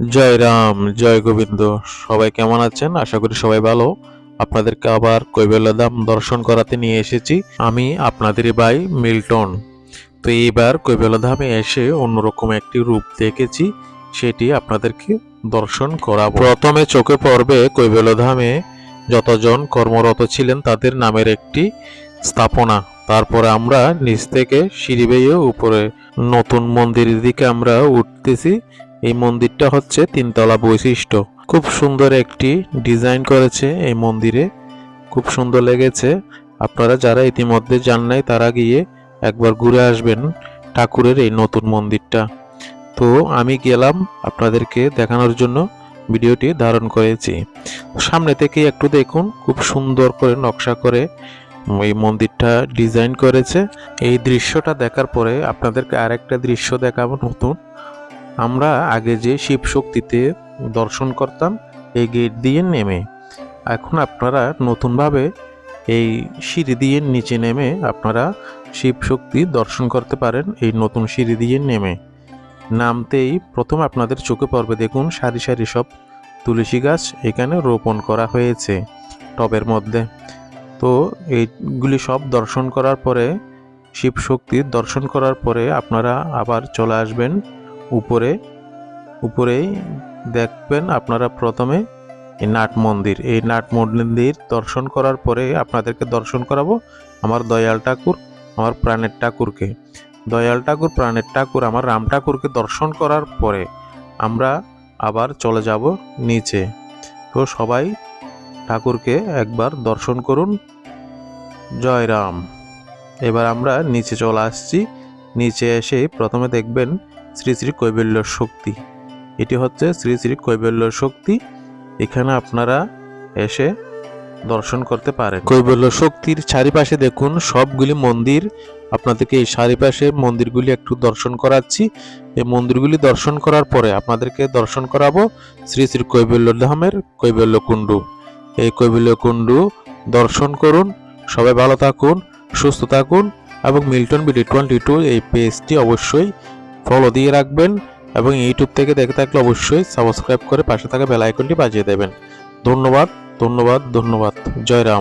জয় রাম, জয় গোবিন্দ, সবাই কেমন আছেন? আশা করি সবাই ভালো। আপনাদেরকে আবার কৈবল্যধাম দর্শন করাতে নিয়ে এসেছি আমি, আপনাদেরই ভাই মিল্টন। তো এইবার কৈবল্যধামে এসে অন্যরকম একটি রূপ দেখেছি, সেটি আপনাদেরকে দর্শন করাবো। প্রথমে চোখে পড়বে কৈবল্যধামে যতজন কর্মরত ছিলেন তাদের নামের একটি স্থাপনা। তারপরে আমরা নিচ থেকে সিঁড়ি বেয়ে উপরে নতুন মন্দিরের দিকে আমরা উঠতেছি। এই মন্দিরটা হচ্ছে তিনতলা বৈশিষ্ট্য। খুব সুন্দর একটি ডিজাইন করেছে এই মন্দিরে। খুব সুন্দর লেগেছে। আপনারা যারা ইতিমধ্যে যান নাই, তারা গিয়ে একবার ঘুরে আসবেন ঠাকুরের এই নতুন মন্দিরটা। তো আমি গেলাম আপনাদেরকে দেখানোর জন্য, ভিডিওটি ধারণ করেছি। সামনে থেকে একটু দেখুন, খুব সুন্দর করে নকশা করে এই মন্দিরটা ডিজাইন করেছে। এই দৃশ্যটা দেখার পরে আপনাদেরকে আরেকটা দৃশ্য দেখাবো নতুন। আমরা আগে যে শিব শক্তিতে দর্শন করতাম, এই গেট দিয়ে নেমে। এখন আপনারা নতুনভাবে এই সিঁড়ি দিয়ে নিচে নেমে আপনারা শিব শক্তি দর্শন করতে পারেন এই নতুন সিঁড়ি দিয়ে নেমে। নামতেই প্রথম আপনাদের চোখে পড়বে দেখুন সারি সারি সব তুলসী গাছ এখানে রোপণ করা হয়েছে টবের মধ্যে। তো এইগুলি সব দর্শন করার পরে, শিব শক্তির দর্শন করার পরে আপনারা আবার চলে আসবেন উপরে, উপরেই দেখবেন আপনারা প্রথমে এই নাট মন্দির। এই নাট মন্দির দর্শন করার পরে আপনাদেরকে দর্শন করাবো আমার দয়াল ঠাকুর, আমার প্রাণের ঠাকুরকে। দয়াল ঠাকুর, প্রাণের ঠাকুর, আমার রাম ঠাকুরকে দর্শন করার পরে আমরা আবার চলে যাব নিচে। তো সবাই ঠাকুরকে একবার দর্শন করুন। জয় রাম। এবার আমরা নিচে চলে আসছি। নিচে এসে প্রথমে দেখবেন শ্রী শ্রী কৈবল্য শক্তি। এটি হচ্ছে শ্রী শ্রী কৈবল্য শক্তি। এখানে আপনারা এসে দর্শন করতে পারেন। কৈবল্য শক্তির চারিপাশে দেখুন, সবগুলি মন্দির। আপনাদেরকে এই চারিপাশে মন্দিরগুলি একটু দর্শন করাচ্ছি। এই মন্দিরগুলি দর্শন করার পরে আপনাদেরকে দর্শন করাবো শ্রী শ্রী কৈবল্য ধামের কৈবল্য কুণ্ডু। এই কৈবল্য কুণ্ডু দর্শন করুন, সবাই ভালো থাকুন, সুস্থ থাকুন। এবং মিল্টন বিডি টোয়েন্টি টু এই পেজটি অবশ্যই ফলো দিয়ে রাখবেন এবং ইউটিউব থেকে দেখে থাকলে অবশ্যই সাবস্ক্রাইব করে পাশে থাকা বেল আইকনটি বাজিয়ে দেবেন। ধন্যবাদ ধন্যবাদ ধন্যবাদ। জয় রাম।